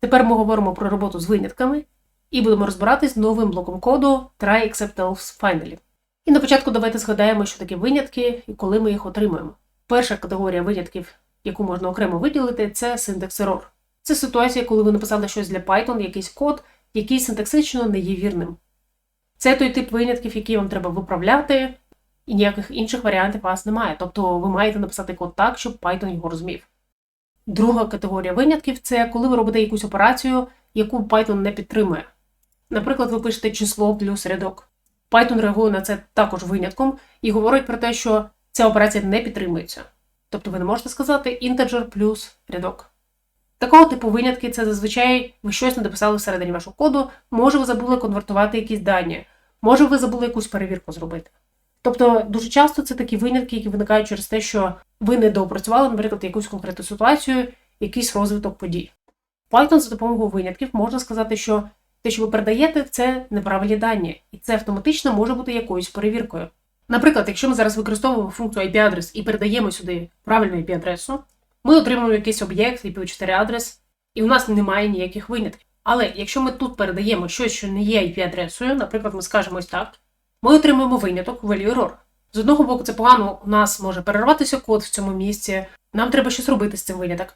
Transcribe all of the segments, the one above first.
Тепер ми говоримо про роботу з винятками і будемо розбиратись з новим блоком коду try except else finally. І на початку давайте згадаємо, що таке винятки і коли ми їх отримуємо. Перша категорія винятків, яку можна окремо виділити, це синтекс error. Це ситуація, коли ви написали щось для Python, якийсь код, який синтаксично не є вірним. Це той тип винятків, які вам треба виправляти, і ніяких інших варіантів у вас немає. Тобто ви маєте написати код так, щоб Python його розумів. Друга категорія винятків це коли ви робите якусь операцію, яку Python не підтримує. Наприклад, ви пишете число плюс рядок. Python реагує на це також винятком і говорить про те, що ця операція не підтримується. Тобто ви не можете сказати integer плюс рядок. Такого типу винятки це зазвичай ви щось не дописали всередині вашого коду, може ви забули конвертувати якісь дані, може ви забули якусь перевірку зробити. Тобто дуже часто це такі винятки, які виникають через те, що ви не доопрацювали, наприклад, якусь конкретну ситуацію, якийсь розвиток подій. Python за допомогою винятків можна сказати, що те, що ви передаєте, це неправильні дані, і це автоматично може бути якоюсь перевіркою. Наприклад, якщо ми зараз використовуємо функцію IP-адрес і передаємо сюди правильну IP-адресу, ми отримуємо якийсь об'єкт IP4 адрес, і у нас немає ніяких винятків. Але якщо ми тут передаємо щось, що не є IP-адресою, наприклад, ми скажемо ось так, ми отримуємо виняток value error. З одного боку, це погано, у нас може перерватися код в цьому місці, нам треба щось робити з цим виняток.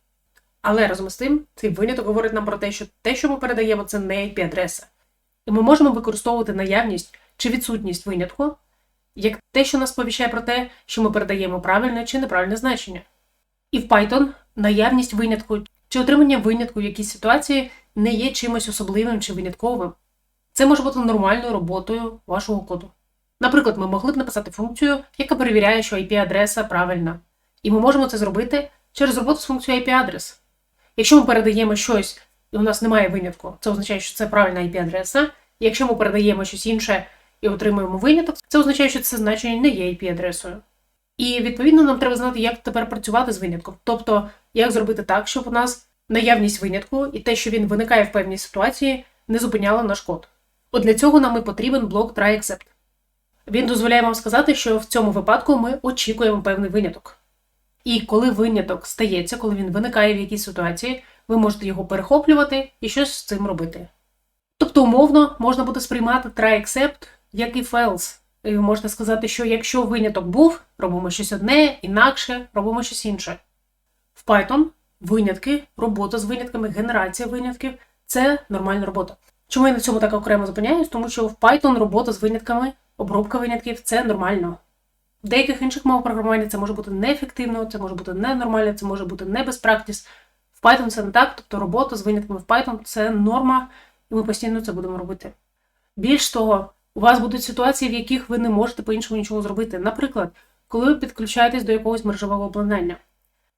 Але разом з тим, цей виняток говорить нам про те, що те, що ми передаємо, це не IP-адреса. І ми можемо використовувати наявність чи відсутність винятку як те, що нас сповіщає про те, що ми передаємо правильне чи неправильне значення. І в Python наявність винятку чи отримання винятку в якійсь ситуації не є чимось особливим чи винятковим. Це може бути нормальною роботою вашого коду. Наприклад, ми могли б написати функцію, яка перевіряє, що IP-адреса правильна. І ми можемо це зробити через роботу з функцією IP-адрес. Якщо ми передаємо щось, і у нас немає винятку, це означає, що це правильна IP-адреса. Якщо ми передаємо щось інше і отримуємо виняток, це означає, що це значення не є IP-адресою. І відповідно нам треба знати, як тепер працювати з винятком. Тобто, як зробити так, щоб у нас наявність винятку і те, що він виникає в певній ситуації, не зупиняло наш код. От для цього нам і потрібен блок try-except. Він дозволяє вам сказати, що в цьому випадку ми очікуємо певний виняток. І коли виняток стається, коли він виникає в якійсь ситуації, ви можете його перехоплювати і щось з цим робити. Тобто, умовно, можна буде сприймати try-except як і else. І ви можете сказати, що якщо виняток був, робимо щось одне, інакше, робимо щось інше. В Python винятки, робота з винятками, генерація винятків це нормальна робота. Чому я на цьому так окремо зупиняюсь? Тому що в Python робота з винятками, обробка винятків це нормально. В деяких інших мовах програмування це може бути неефективно, це може бути ненормально, це може бути не без practice. В Python це не так, тобто робота з винятками в Python це норма, і ми постійно це будемо робити. Більш того, у вас будуть ситуації, в яких ви не можете по-іншому нічого зробити. Наприклад, коли ви підключаєтесь до якогось мережевого обладнання.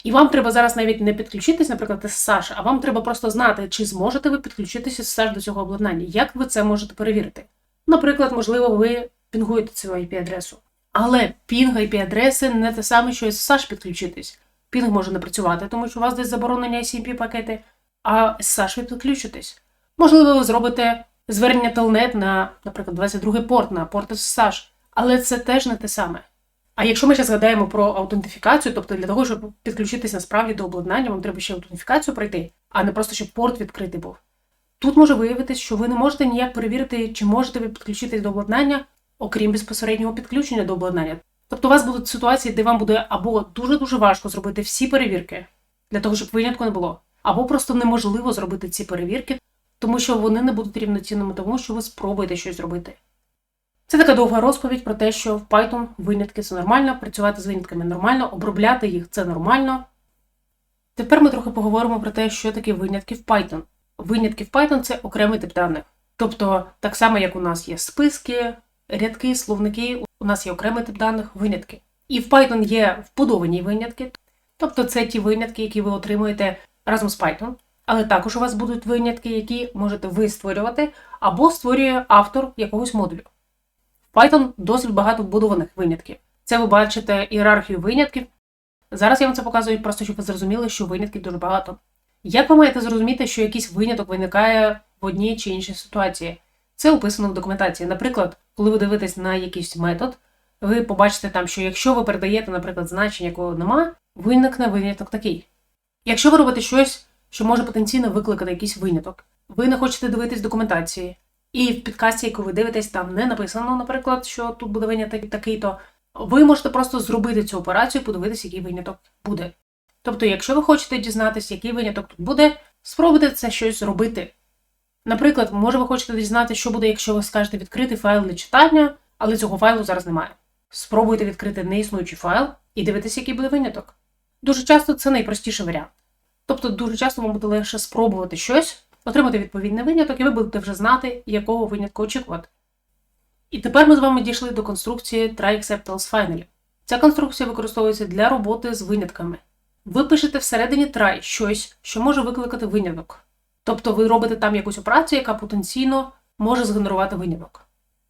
І вам треба зараз навіть не підключитись, наприклад, з SSH, а вам треба просто знати, чи зможете ви підключитися з SSH до цього обладнання. Як ви це можете перевірити? Наприклад, можливо, ви пінгуєте цю IP-адресу. Але пінг IP-адреси не те саме, що з SSH підключитись. Пінг може не працювати, тому що у вас десь заборонені ICMP пакети, а з SSH ви підключитесь. Можливо, ви зробите звернення Telnet на, наприклад, 22 порт на порт SSH, але це теж не те саме. А якщо ми ще згадаємо про аутентифікацію, тобто для того, щоб підключитися насправді до обладнання, вам треба ще аутентифікацію пройти, а не просто щоб порт відкритий був. Тут може виявитися, що ви не можете ніяк перевірити, чи можете ви підключитись до обладнання, окрім безпосереднього підключення до обладнання. Тобто у вас будуть ситуації, де вам буде або дуже-дуже важко зробити всі перевірки для того, щоб винятку не було, або просто неможливо зробити ці перевірки, тому що вони не будуть рівноцінними тому, що ви спробуєте щось зробити. Це така довга розповідь про те, що в Python винятки це нормально, працювати з винятками нормально, обробляти їх це нормально. Тепер ми трохи поговоримо про те, що таке винятки в Python. Винятки в Python це окремий тип даних. Тобто, так само, як у нас є списки, рядки, словники, у нас є окремий тип даних винятки. І в Python є вбудовані винятки, тобто це ті винятки, які ви отримуєте разом з Python. Але також у вас будуть винятки, які можете ви створювати, або створює автор якогось модулю. Python досить багато вбудованих винятків. Це ви бачите ієрархію винятків. Зараз я вам це показую, просто щоб ви зрозуміли, що винятків дуже багато. Як ви маєте зрозуміти, що якийсь виняток виникає в одній чи іншій ситуації? Це описано в документації. Наприклад, коли ви дивитесь на якийсь метод, ви побачите там, що якщо ви передаєте, наприклад, значення, якого нема, виникне виняток такий. Якщо ви робите щось, що може потенційно викликати якийсь виняток. Ви не хочете дивитись документації, і в підкасті, яку ви дивитесь, там не написано, наприклад, що тут буде виняток такий-то. Ви можете просто зробити цю операцію, подивитись, який виняток буде. Тобто, якщо ви хочете дізнатися, який виняток тут буде, спробуйте це щось зробити. Наприклад, може ви хочете дізнатися, що буде, якщо ви скажете відкрити файл для читання, але цього файлу зараз немає. Спробуйте відкрити неіснуючий файл і дивитися, який буде виняток. Дуже часто це найпростіший варіант. Тобто, дуже часто вам буде легше спробувати щось, отримати відповідний виняток, і ви будете вже знати, якого винятку очікувати. І тепер ми з вами дійшли до конструкції Try Except Else Finally. Ця конструкція використовується для роботи з винятками. Ви пишете всередині try щось, що може викликати виняток. Тобто ви робите там якусь операцію, яка потенційно може згенерувати виняток.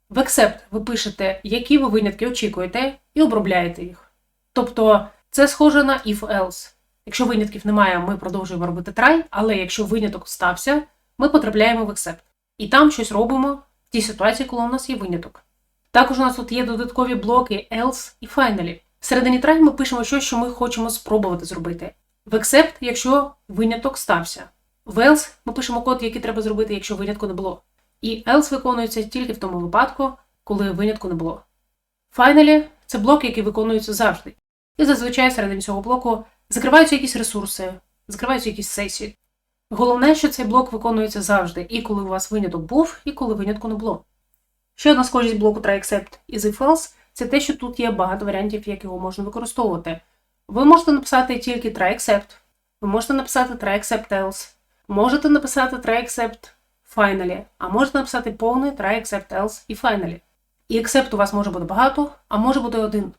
В Accept ви пишете, які ви винятки очікуєте, і обробляєте їх. Тобто це схоже на if-else. Якщо винятків немає, ми продовжуємо робити try, але якщо виняток стався, ми потрапляємо в Accept. І там щось робимо в тій ситуації, коли у нас є виняток. Також у нас тут є додаткові блоки else і finally. Всередині try ми пишемо щось, що ми хочемо спробувати зробити. В Accept, якщо виняток стався. В else ми пишемо код, який треба зробити, якщо винятку не було. І else виконується тільки в тому випадку, коли винятку не було. Finally – це блок, який виконується завжди. І зазвичай всередині цього блоку закриваються якісь ресурси, закриваються якісь сесії. Головне, що цей блок виконується завжди, і коли у вас виняток був, і коли винятку не було. Ще одна схожість блоку try-except і if-else – це те, що тут є багато варіантів, як його можна використовувати. Ви можете написати тільки try-except, ви можете написати try-except else, можете написати try-except finally, а можете написати повний try-except else і finally. І except у вас може бути багато, а може бути один.